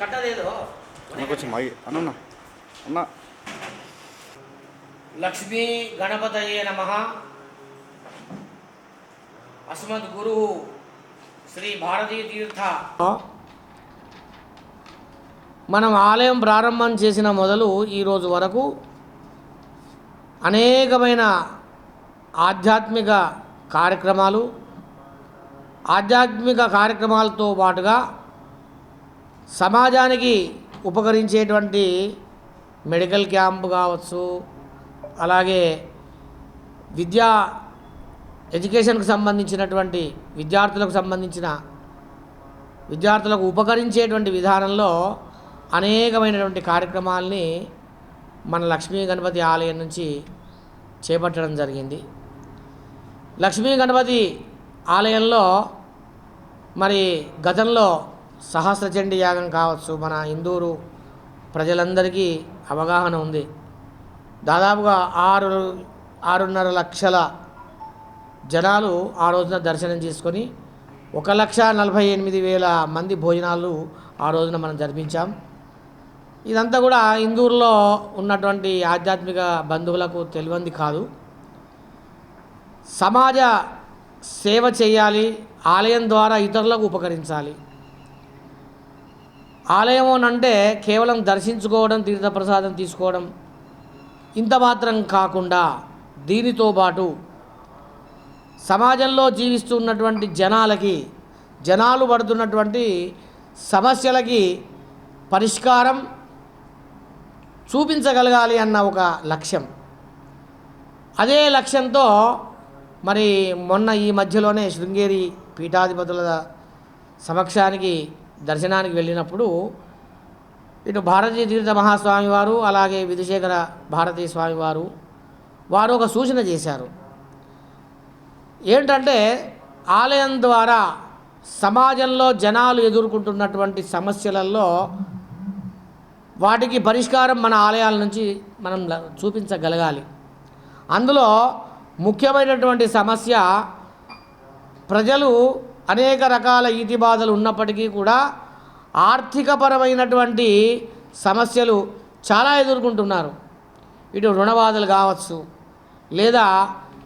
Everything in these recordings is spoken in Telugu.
కట్టదేదో లక్ష్మీ గణపతయే నమ. అస్మద్ గురు శ్రీ భారతీ తీర్థ. మనం ఆలయం ప్రారంభం చేసిన మొదలు ఈరోజు వరకు అనేకమైన ఆధ్యాత్మిక కార్యక్రమాలు ఆధ్యాత్మిక కార్యక్రమాలతో పాటుగా సమాజానికి ఉపకరించేటువంటి మెడికల్ క్యాంప్ కావచ్చు అలాగే విద్యా ఎడ్యుకేషన్కు సంబంధించినటువంటి విద్యార్థులకు సంబంధించిన విద్యార్థులకు ఉపకరించేటువంటి విధానంలో అనేకమైనటువంటి కార్యక్రమాల్ని మన లక్ష్మీ గణపతి ఆలయం నుంచి చేపట్టడం జరిగింది. లక్ష్మీ గణపతి ఆలయంలో మరి గతంలో సహస్రచండి యాగం కావచ్చు మన ఇందూరు ప్రజలందరికీ అవగాహన ఉంది. దాదాపుగా ఆరు ఆరున్నర లక్షల జనాలు ఆ రోజున దర్శనం చేసుకొని ఒక లక్ష నలభై ఎనిమిది వేల మంది భోజనాలు ఆ రోజున మనం జరిపించాం. ఇదంతా కూడా ఇందూరులో ఉన్నటువంటి ఆధ్యాత్మిక బంధువులకు తెలివంది కాదు. సమాజ సేవ చేయాలి ఆలయం ద్వారా ఇతరులకు ఉపకరించాలి. ఆలయం అని అంటే కేవలం దర్శించుకోవడం తీర్థప్రసాదం తీసుకోవడం. ఇంత మాత్రం కాకుండా దీనితో పాటు సమాజంలో జీవిస్తున్నటువంటి జనాలకి జనాలు పడుతున్నటువంటి సమస్యలకి పరిష్కారం చూపించగలగాలి అన్న ఒక లక్ష్యం. అదే లక్ష్యంతో మరి మొన్న ఈ మధ్యలోనే శృంగేరి పీఠాధిపతుల సమక్షానికి దర్శనానికి వెళ్ళినప్పుడు ఇటు భారతీయ తీర్థ మహాస్వామి వారు అలాగే విధుశేఖర భారతీ స్వామివారు వారు ఒక సూచన చేశారు. ఏంటంటే ఆలయం ద్వారా సమాజంలో జనాలు ఎదుర్కొంటున్నటువంటి సమస్యలలో వాటికి పరిష్కారం మన ఆలయాల నుంచి మనం చూపించగలగాలి. అందులో ముఖ్యమైనటువంటి సమస్య ప్రజలు అనేక రకాల ఈతి బాధలు ఉన్నప్పటికీ కూడా ఆర్థికపరమైనటువంటి సమస్యలు చాలా ఎదుర్కొంటున్నారు. ఇటు రుణ బాధలు కావచ్చు లేదా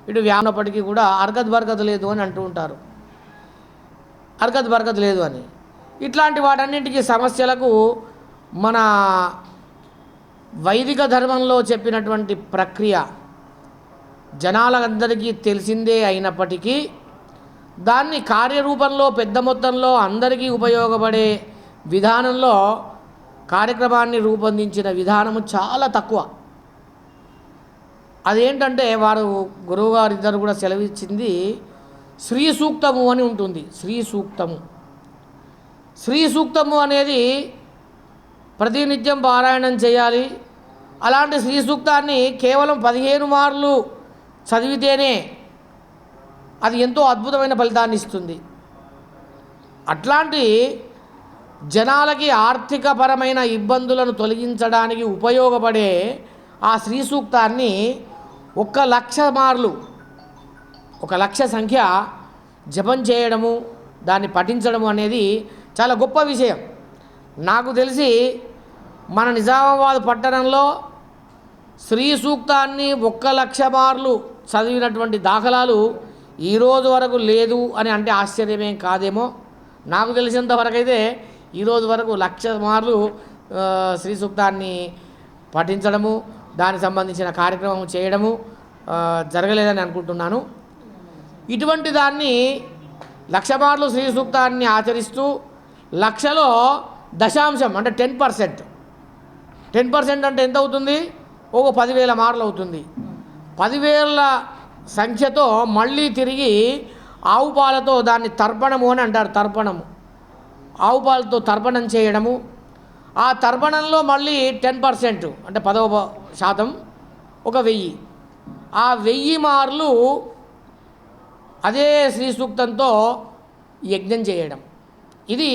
ఇటు వ్యానప్పటికీ కూడా అర్గత్ బర్గత్ లేదు అని అంటూ ఉంటారు. అర్గత్ బర్గత్ లేదు అని. ఇట్లాంటి వాటన్నింటికి సమస్యలకు మన వైదిక ధర్మంలో చెప్పినటువంటి ప్రక్రియ జనాలందరికీ తెలిసిందే అయినప్పటికీ దాన్ని కార్యరూపంలో పెద్ద మొత్తంలో అందరికీ ఉపయోగపడే విధానంలో కార్యక్రమాన్ని రూపొందించిన విధానము చాలా తక్కువ. అదేంటంటే వారు గురువుగారు ఇద్దరు కూడా సెలవిచ్చింది శ్రీ సూక్తము అని ఉంటుంది. శ్రీ సూక్తము శ్రీ సూక్తము అనేది ప్రతినిత్యం పారాయణం చేయాలి. అలాంటి శ్రీ సూక్తాన్ని కేవలం పదిహేను మార్లు చదివితేనే అది ఎంతో అద్భుతమైన ఫలితాన్ని ఇస్తుంది. అట్లాంటి జనాలకి ఆర్థికపరమైన ఇబ్బందులను తొలగించడానికి ఉపయోగపడే ఆ శ్రీ సూక్తాన్ని ఒక లక్ష మార్లు ఒక లక్ష సంఖ్య జపం చేయడము దాన్ని పఠించడము అనేది చాలా గొప్ప విషయం. నాకు తెలిసి మన నిజామాబాద్ పట్టణంలో శ్రీ సూక్తాన్ని ఒక్క లక్ష మార్లు చదివినటువంటి దాఖలాలు ఈరోజు వరకు లేదు అని అంటే ఆశ్చర్యమేం కాదేమో. నాకు తెలిసినంత ఈరోజు వరకు లక్ష మార్లు శ్రీ సూక్తాన్ని పఠించడము దానికి సంబంధించిన కార్యక్రమం చేయడము జరగలేదని అనుకుంటున్నాను. ఇటువంటి దాన్ని లక్ష మార్లు శ్రీ సూక్తాన్ని ఆచరిస్తూ లక్షలో దశాంశం అంటే టెన్ పర్సెంట్. టెన్ పర్సెంట్ అంటే ఎంత అవుతుంది? ఒక పదివేల మార్లు అవుతుంది. పదివేల సంఖ్యతో మళ్ళీ తిరిగి ఆవు పాలతో దాన్ని తర్పణము అని అంటారు తర్పణము. ఆవు పాలతో తర్పణం చేయడము. ఆ తర్పణంలో మళ్ళీ టెన్ పర్సెంట్ అంటే పదవ శాతం ఒక వెయ్యి. ఆ వెయ్యి మార్లు అదే శ్రీ సూక్తంతో యజ్ఞం చేయడం. ఇది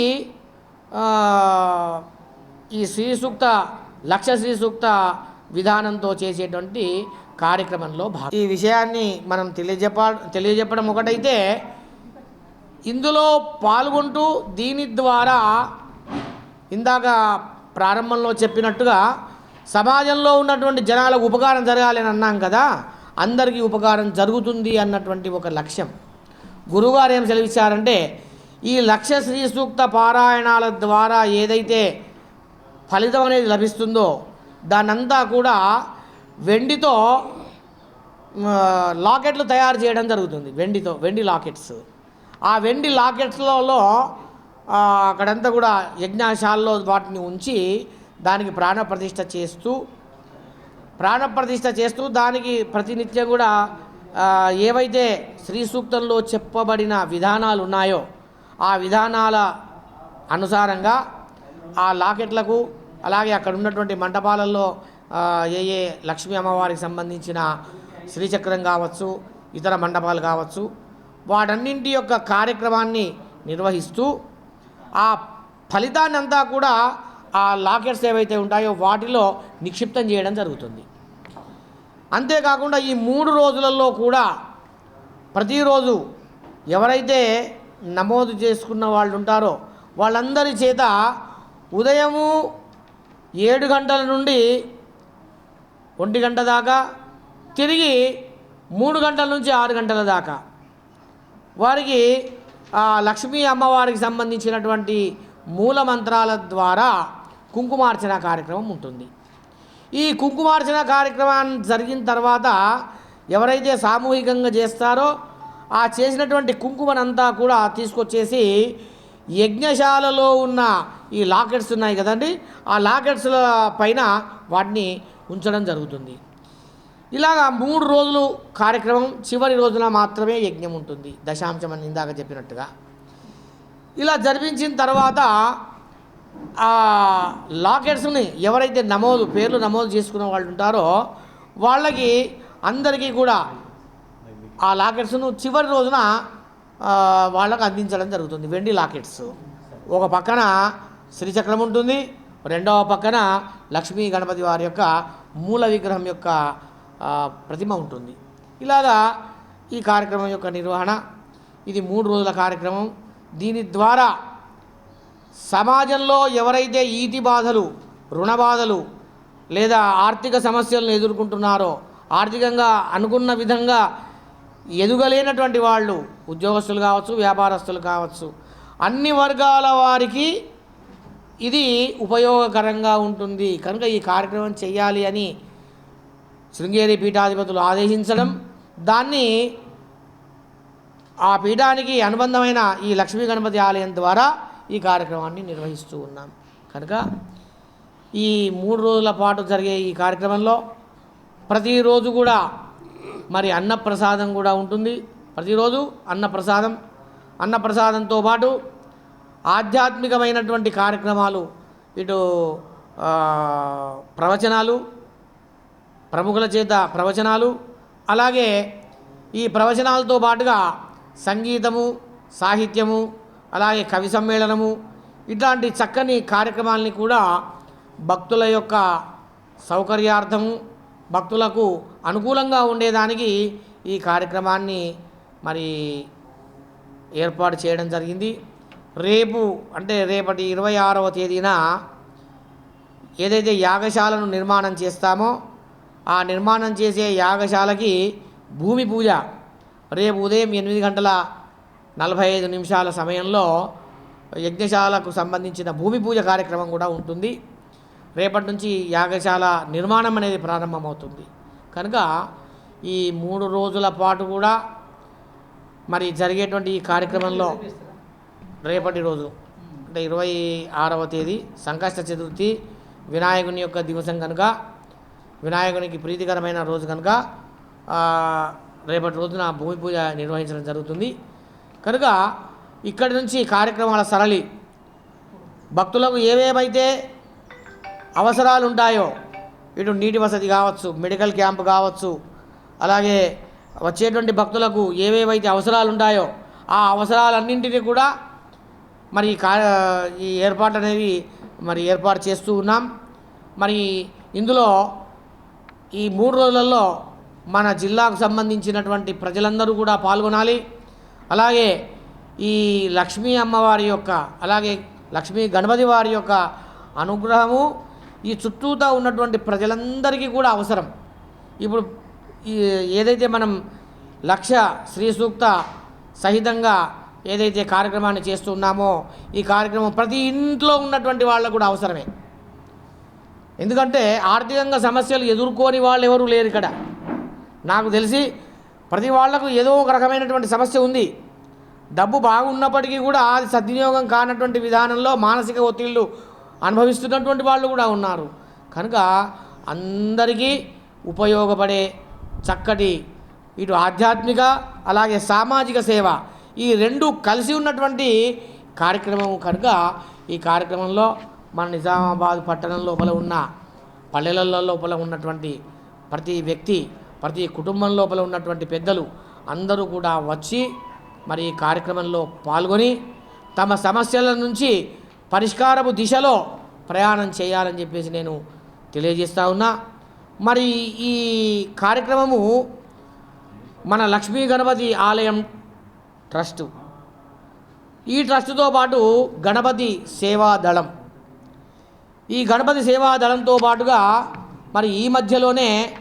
ఈ శ్రీ సూక్త లక్ష శ్రీ సూక్త విధానంతో చేసేటువంటి కార్యక్రమంలో భాగం. ఈ విషయాన్ని మనం తెలియజెప్ప తెలియజెప్పడం ఒకటైతే ఇందులో పాల్గొంటూ దీని ద్వారా ఇందాక ప్రారంభంలో చెప్పినట్టుగా సమాజంలో ఉన్నటువంటి జనాలకు ఉపకారం జరగాలి అని అన్నాం కదా అందరికీ ఉపకారం జరుగుతుంది అన్నటువంటి ఒక లక్ష్యం. గురుగారు ఏం సెలవిచ్చారంటే ఈ లక్ష్య శ్రీ సూక్త పారాయణాల ద్వారా ఏదైతే ఫలితం అనేది లభిస్తుందో దానంతా కూడా వెండితో లాకెట్లు తయారు చేయడం జరుగుతుంది. వెండితో వెండి లాకెట్స్. ఆ వెండి లాకెట్స్లలో అక్కడంతా కూడా యజ్ఞశాలలో వాటిని ఉంచి దానికి ప్రాణప్రతిష్ఠ చేస్తూ ప్రాణప్రతిష్ఠ చేస్తూ దానికి ప్రతినిత్యం కూడా ఏవైతే శ్రీ సూక్తంలో చెప్పబడిన విధానాలు ఉన్నాయో ఆ విధానాల అనుసారంగా ఆ లాకెట్లకు అలాగే అక్కడ ఉన్నటువంటి మండపాలలో ఏ ఏ లక్ష్మీ అమ్మవారికి సంబంధించిన శ్రీచక్రం కావచ్చు ఇతర మండపాలు కావచ్చు వాటన్నింటి యొక్క కార్యక్రమాన్ని నిర్వహిస్తూ ఆ ఫలితాన్ని అంతా కూడా ఆ లాకెట్స్ ఏవైతే ఉంటాయో వాటిలో నిక్షిప్తం చేయడం జరుగుతుంది. అంతేకాకుండా ఈ మూడు రోజులలో కూడా ప్రతిరోజు ఎవరైతే నమోదు చేసుకున్న వాళ్ళు ఉంటారో వాళ్ళందరి చేత ఉదయము ఏడు గంటల నుండి ఒంటి గంట దాకా తిరిగి మూడు గంటల నుంచి ఆరు గంటల దాకా. వారికి లక్ష్మీ అమ్మవారికి సంబంధించినటువంటి మూల మంత్రాల ద్వారా కుంకుమార్చన కార్యక్రమం ఉంటుంది. ఈ కుంకుమార్చన కార్యక్రమాన్ని జరిగిన తర్వాత ఎవరైతే సామూహికంగా చేస్తారో ఆ చేసినటువంటి కుంకుమనంతా కూడా తీసుకొచ్చేసి యజ్ఞశాలలో ఉన్న ఈ లాకెట్స్ ఉన్నాయి కదండి? ఆ లాకెట్స్ల పైన వాటిని ఉంచడం జరుగుతుంది. ఇలాగా మూడు రోజులు కార్యక్రమం చివరి రోజున మాత్రమే యజ్ఞం ఉంటుంది. దశాంశం అని ఇందాక చెప్పినట్టుగా. ఇలా జరిపించిన తర్వాత ఆ లాకెట్స్ని ఎవరైతే నమోదు పేర్లు నమోదు చేసుకున్న వాళ్ళు ఉంటారో వాళ్ళకి అందరికీ కూడా ఆ లాకెట్స్ను చివరి రోజున వాళ్ళకు అందించడం జరుగుతుంది. వెండి లాకెట్స్. ఒక పక్కన శ్రీచక్రం ఉంటుంది. రెండవ పక్కన లక్ష్మీ గణపతి వారి యొక్క మూల విగ్రహం యొక్క ప్రతిమ ఉంటుంది. ఇలాగా ఈ కార్యక్రమం యొక్క నిర్వహణ ఇది మూడు రోజుల కార్యక్రమం. దీని ద్వారా సమాజంలో ఎవరైతే ఈతి బాధలు రుణ బాధలు లేదా ఆర్థిక సమస్యలను ఎదుర్కొంటున్నారో ఆర్థికంగా అనుకున్న విధంగా ఎదుగలేనటువంటి వాళ్ళు ఉద్యోగస్తులు కావచ్చు వ్యాపారస్తులు కావచ్చు అన్ని వర్గాల వారికి ఇది ఉపయోగకరంగా ఉంటుంది. కనుక ఈ కార్యక్రమం చేయాలి అని శృంగేరి పీఠాధిపతులు ఆదేశించడం దాన్ని ఆ పీఠానికి అనుబంధమైన ఈ లక్ష్మీ గణపతి ఆలయం ద్వారా ఈ కార్యక్రమాన్ని నిర్వహిస్తూ ఉన్నాం. కనుక ఈ మూడు రోజుల పాటు జరిగే ఈ కార్యక్రమంలో ప్రతిరోజు కూడా మరి అన్నప్రసాదం కూడా ఉంటుంది. ప్రతిరోజు అన్నప్రసాదం. అన్నప్రసాదంతో పాటు ఆధ్యాత్మికమైనటువంటి కార్యక్రమాలు ఇటు ప్రవచనాలు ప్రముఖుల చేత ప్రవచనాలు అలాగే ఈ ప్రవచనాలతో పాటుగా సంగీతము సాహిత్యము అలాగే కవి సమ్మేళనము ఇట్లాంటి చక్కని కార్యక్రమాలని కూడా భక్తుల యొక్క సౌకర్యార్థము భక్తులకు అనుకూలంగా ఉండేదానికి ఈ కార్యక్రమాన్ని మరి ఏర్పాటు చేయడం జరిగింది. రేపు అంటే రేపటి ఇరవై ఆరవ తేదీన ఏదైతే యాగశాలను నిర్మాణం చేస్తామో ఆ నిర్మాణం చేసే యాగశాలకి భూమి పూజ రేపు ఉదయం ఎనిమిది గంటల నలభై ఐదు నిమిషాల సమయంలో యజ్ఞశాలకు సంబంధించిన భూమి పూజ కార్యక్రమం కూడా ఉంటుంది. రేపటి నుంచి యాగశాల నిర్మాణం అనేది ప్రారంభమవుతుంది. కనుక ఈ మూడు రోజుల పాటు కూడా మరి జరిగేటువంటి ఈ కార్యక్రమంలో రేపటి రోజు అంటే ఇరవై ఆరవ తేదీ సంకష్ట చతుర్థి వినాయకుని యొక్క దివసం కనుక వినాయకునికి ప్రీతికరమైన రోజు కనుక రేపటి రోజున భూమి పూజ నిర్వహించడం జరుగుతుంది. కనుక ఇక్కడి నుంచి కార్యక్రమాల సరళి భక్తులకు ఏవేవైతే అవసరాలు ఉంటాయో ఇటు నీటి వసతి కావచ్చు మెడికల్ క్యాంప్ కావచ్చు అలాగే వచ్చేటువంటి భక్తులకు ఏవేవైతే అవసరాలు ఉంటాయో ఆ అవసరాలన్నింటినీ కూడా మరి కా ఈ ఏర్పాటు అనేది మరి ఏర్పాటు చేస్తూ ఉన్నాం. మరి ఇందులో ఈ మూడు రోజులలో మన జిల్లాకు సంబంధించినటువంటి ప్రజలందరూ కూడా పాల్గొనాలి. అలాగే ఈ లక్ష్మీ అమ్మవారి యొక్క అలాగే లక్ష్మీ గణపతి వారి యొక్క అనుగ్రహము ఈ చుట్టూతా ఉన్నటువంటి ప్రజలందరికీ కూడా అవసరం. ఇప్పుడు ఈ ఏదైతే మనం లక్ష శ్రీ సూక్త సహితంగా ఏదైతే కార్యక్రమాన్ని చేస్తున్నామో ఈ కార్యక్రమం ప్రతి ఇంట్లో ఉన్నటువంటి వాళ్ళకు కూడా అవసరమే. ఎందుకంటే ఆర్థికంగా సమస్యలు ఎదుర్కోని వాళ్ళు ఎవరు లేరు ఇక్కడ. నాకు తెలిసి ప్రతి వాళ్ళకు ఏదో ఒక రకమైనటువంటి సమస్య ఉంది. డబ్బు బాగున్నప్పటికీ కూడా అది సద్వినియోగం కానటువంటి విధానంలో మానసిక ఒత్తిళ్ళు అనుభవిస్తున్నటువంటి వాళ్ళు కూడా ఉన్నారు. కనుక అందరికీ ఉపయోగపడే చక్కటి ఇటు ఆధ్యాత్మిక అలాగే సామాజిక సేవ ఈ రెండు కలిసి ఉన్నటువంటి కార్యక్రమం కనుక ఈ కార్యక్రమంలో మన నిజామాబాద్ పట్టణం లోపల ఉన్న పల్లెలలో లోపల ఉన్నటువంటి ప్రతి వ్యక్తి ప్రతి కుటుంబం లోపల ఉన్నటువంటి పెద్దలు అందరూ కూడా వచ్చి మరి ఈ కార్యక్రమంలో పాల్గొని తమ సమస్యల నుంచి పరిష్కారపు దిశలో ప్రయాణం చేయాలని చెప్పేసి నేను తెలియజేస్తా ఉన్నా. మరి ఈ కార్యక్రమము మన లక్ష్మీ గణపతి ఆలయం ట్రస్టు. ఈ ట్రస్టుతో పాటు గణపతి సేవా దళం. ఈ గణపతి సేవా దళంతో పాటుగా మరి ఈ మధ్యలోనే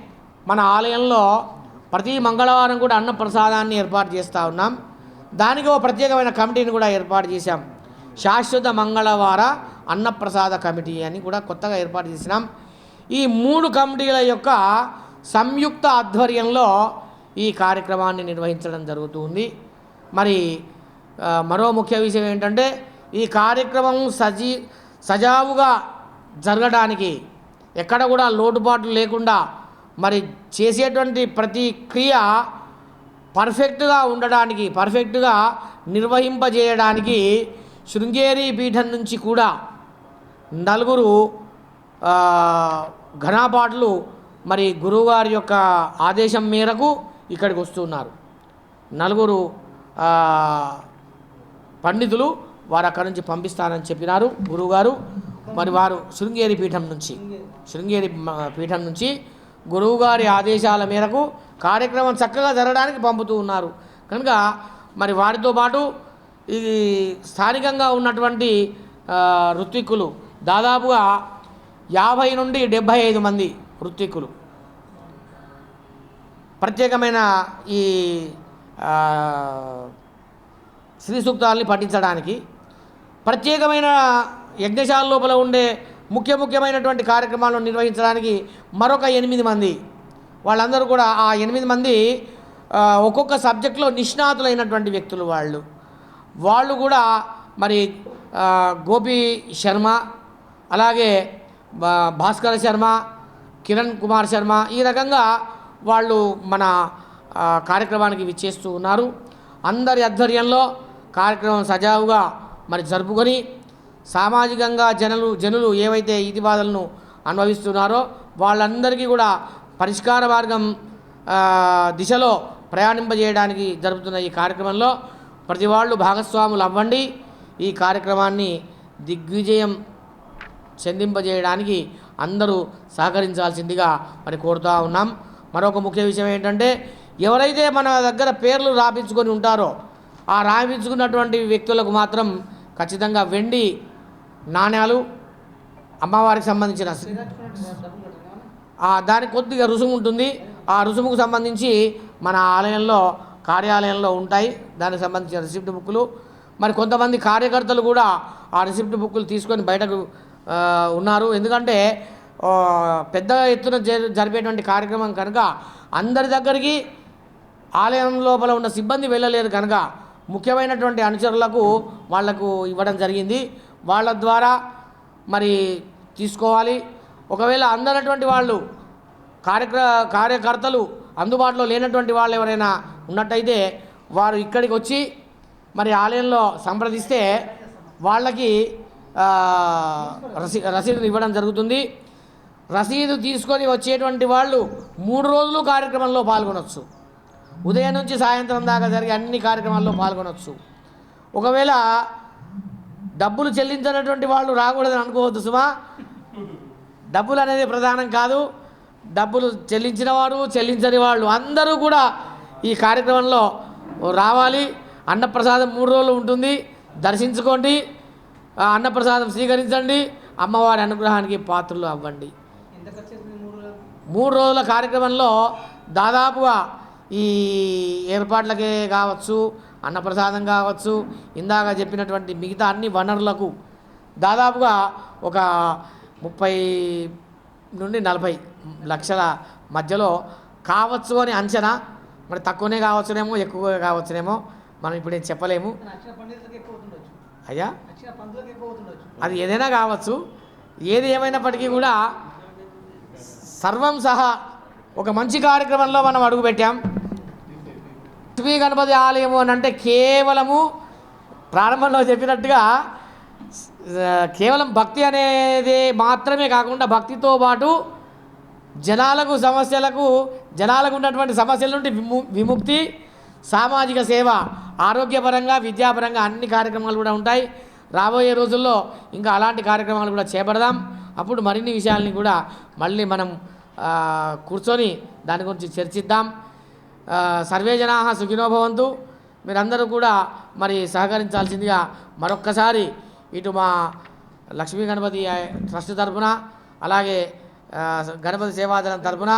మన ఆలయంలో ప్రతి మంగళవారం కూడా అన్న ప్రసాదాన్ని ఏర్పాటు చేస్తూ ఉన్నాం. దానికి ఒక ప్రత్యేకమైన కమిటీని కూడా ఏర్పాటు చేశాం. శాశ్వత మంగళవార అన్నప్రసాద కమిటీ అని కూడా కొత్తగా ఏర్పాటు చేసినాం. ఈ మూడు కమిటీల యొక్క సంయుక్త ఆధ్వర్యంలో ఈ కార్యక్రమాన్ని నిర్వహించడం జరుగుతుంది. మరి మరో ముఖ్య విషయం ఏంటంటే ఈ కార్యక్రమం సజీ సజావుగా జరగడానికి ఎక్కడ కూడా లోటుపాట్లు లేకుండా మరి చేసేటువంటి ప్రతి క్రియ పర్ఫెక్ట్గా ఉండడానికి పర్ఫెక్ట్గా నిర్వహింపజేయడానికి శృంగేరి పీఠం నుంచి కూడా నలుగురు ఘనాపాటలు మరి గురువుగారి యొక్క ఆదేశం మేరకు ఇక్కడికి వస్తున్నారు. నలుగురు పండితులు వారు అక్కడి నుంచి పంపిస్తానని చెప్పినారు గురువుగారు. మరి వారు శృంగేరి పీఠం నుంచి శృంగేరి పీఠం నుంచి గురువుగారి ఆదేశాల మేరకు కార్యక్రమం చక్కగా జరగడానికి పంపుతూ ఉన్నారు. కనుక మరి వారితో పాటు ఇది స్థానికంగా ఉన్నటువంటి ఆ, ఋత్విక్కులు. దాదాపుగా యాభై నుండి డెబ్భై ఐదు మంది ఋత్విక్కులు. ప్రత్యేకమైన ఈ శ్రీ సూక్తాలని పఠించడానికి ప్రత్యేకమైన యజ్ఞశాల లోపల ఉండే ముఖ్య ముఖ్యమైనటువంటి కార్యక్రమాలను నిర్వహించడానికి మరొక ఎనిమిది మంది. వాళ్ళందరూ కూడా ఆ ఎనిమిది మంది ఒక్కొక్క సబ్జెక్టులో నిష్ణాతులైనటువంటి వ్యక్తులు వాళ్ళు. వాళ్ళు కూడా మరి గోపి శర్మ అలాగే భాస్కర శర్మ కిరణ్ కుమార్ శర్మ ఈ రకంగా వాళ్ళు మన కార్యక్రమానికి విచ్చేస్తూ ఉన్నారు. అందరి ఆధ్వర్యంలో కార్యక్రమం సజావుగా మరి జరుపుకొని సామాజికంగా జనులు జనులు ఏవైతే ఇది బాధలను అనుభవిస్తున్నారో వాళ్ళందరికీ కూడా పరిష్కార మార్గం దిశలో ప్రయాణింపజేయడానికి జరుపుతున్న ఈ కార్యక్రమంలో ప్రతి వాళ్ళు భాగస్వాములు అవ్వండి. ఈ కార్యక్రమాన్ని దిగ్విజయం చెందింపజేయడానికి అందరూ సహకరించాల్సిందిగా మరి కోరుతూ ఉన్నాం. మరొక ముఖ్య విషయం ఏంటంటే ఎవరైతే మన దగ్గర పేర్లు రాపించుకొని ఉంటారో ఆ రాయించుకున్నటువంటి వ్యక్తులకు మాత్రం ఖచ్చితంగా వెండి నాణ్యాలు అమ్మవారికి సంబంధించిన దానికి కొద్దిగా రుసుము ఉంటుంది. ఆ రుసుముకు సంబంధించి మన ఆలయంలో కార్యాలయంలో ఉంటాయి. దానికి సంబంధించిన రిసిప్ట్ బుక్కులు. మరి కొంతమంది కార్యకర్తలు కూడా ఆ రిసిప్ట్ బుక్కులు తీసుకొని బయటకు ఉన్నారు. ఎందుకంటే పెద్ద ఎత్తున జరిపేటువంటి కార్యక్రమం కనుక అందరి దగ్గరికి ఆలయం లోపల ఉన్న సిబ్బంది వెళ్ళలేరు కనుక ముఖ్యమైనటువంటి అనుచరులకు వాళ్ళకు ఇవ్వడం జరిగింది. వాళ్ళ ద్వారా మరి తీసుకోవాలి. ఒకవేళ అందనటువంటి వాళ్ళు కార్యక్ర కార్యకర్తలు అందుబాటులో లేనటువంటి వాళ్ళు ఎవరైనా ఉన్నట్టయితే వారు ఇక్కడికి వచ్చి మరి ఆలయంలో సంప్రదిస్తే వాళ్ళకి రసీ రసీదు ఇవ్వడం జరుగుతుంది. రసీదు తీసుకొని వచ్చేటువంటి వాళ్ళు మూడు రోజులు కార్యక్రమంలో పాల్గొనవచ్చు ఉదయం నుంచి సాయంత్రం దాకా జరిగే అన్ని కార్యక్రమాల్లో పాల్గొనవచ్చు ఒకవేళ డబ్బులు చెల్లించినటువంటి వాళ్ళు రాకూడదని అనుకోవద్దు సుమా. డబ్బులు అనేది ప్రధానం కాదు. డబ్బులు చెల్లించిన వారు చెల్లించని వాళ్ళు అందరూ కూడా ఈ కార్యక్రమంలో రావాలి. అన్నప్రసాదం మూడు రోజులు ఉంటుంది. దర్శించుకోండి. అన్నప్రసాదం స్వీకరించండి. అమ్మవారి అనుగ్రహానికి పాత్రలు అవ్వండి. మూడు రోజుల కార్యక్రమంలో దాదాపుగా ఈ ఏర్పాట్లకే కావచ్చు అన్నప్రసాదం కావచ్చు ఇందాక చెప్పినటువంటి మిగతా అన్ని వనరులకు దాదాపుగా ఒక ముప్పై నుండి నలభై లక్షల మధ్యలో కావచ్చు అని అంచనా మరి తక్కువనే కావచ్చునేమో ఎక్కువ కావచ్చునేమో మనం ఇప్పుడు ఏం చెప్పలేము. అయ్యా? అది ఏదైనా కావచ్చు. ఏది ఏమైనప్పటికీ కూడా సర్వం సహా ఒక మంచి కార్యక్రమంలో మనం అడుగుపెట్టాం లక్ష్మీ గణపతి ఆలయము అని అంటే కేవలము ప్రారంభంలో చెప్పినట్టుగా కేవలం భక్తి అనేది మాత్రమే కాకుండా భక్తితో పాటు జనాలకు సమస్యలకు జనాలకు ఉన్నటువంటి సమస్యల నుండి విము విముక్తి సామాజిక సేవ ఆరోగ్యపరంగా విద్యాపరంగా అన్ని కార్యక్రమాలు కూడా ఉంటాయి. రాబోయే రోజుల్లో ఇంకా అలాంటి కార్యక్రమాలు కూడా చేపడదాం. అప్పుడు మరిన్ని విషయాల్ని కూడా మళ్ళీ మనం కూర్చొని దాని గురించి చర్చిద్దాం. సర్వే జనా సుఖినోభవంతు మీరందరూ కూడా మరి సహకరించాల్సిందిగా మరొక్కసారి ఇటు మా లక్ష్మీ గణపతి ట్రస్ట్ తరఫున అలాగే గణపతి సేవాదనం తరపున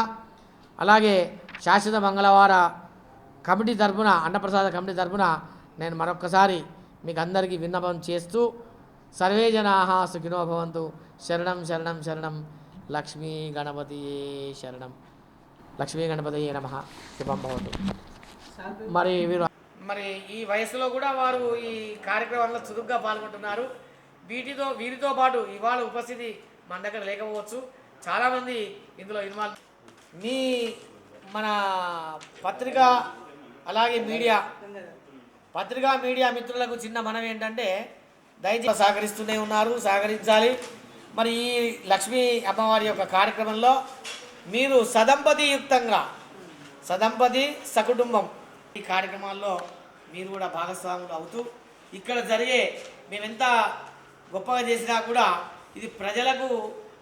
అలాగే శాశ్వత మంగళవార కమిటీ తరపున అన్నప్రసాద కమిటీ తరపున నేను మరొకసారి మీకు అందరికీ విన్నపం చేస్తూ సర్వే జనా సుఖినో భవంతు. శరణం శరణం శరణం. లక్ష్మీ గణపతి శరణం. లక్ష్మీ గణపతి నమ. శుభం భవతు. మరి వీరు మరి ఈ వయసులో కూడా వారు ఈ కార్యక్రమంలో చురుగ్గా పాల్గొంటున్నారు. వీటితో వీరితో పాటు ఇవాళ ఉపస్థితి మన దగ్గర లేకపోవచ్చు. చాలామంది ఇందులో ఇన్వాల్వ్. మీ మన పత్రిక అలాగే మీడియా పత్రికా మీడియా మిత్రులకు చిన్న మనం ఏంటంటే దయచేసి సహకరిస్తూనే ఉన్నారు సహకరించాలి. మరి ఈ లక్ష్మీ అమ్మవారి యొక్క కార్యక్రమంలో మీరు సదంపతియుక్తంగా సదంపతి సకుటుంబం ఈ కార్యక్రమాల్లో మీరు కూడా భాగస్వాములు అవుతూ ఇక్కడ జరిగే మేమెంత గొప్పగా చేసినా కూడా ఇది ప్రజలకు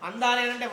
అందాలి అంటే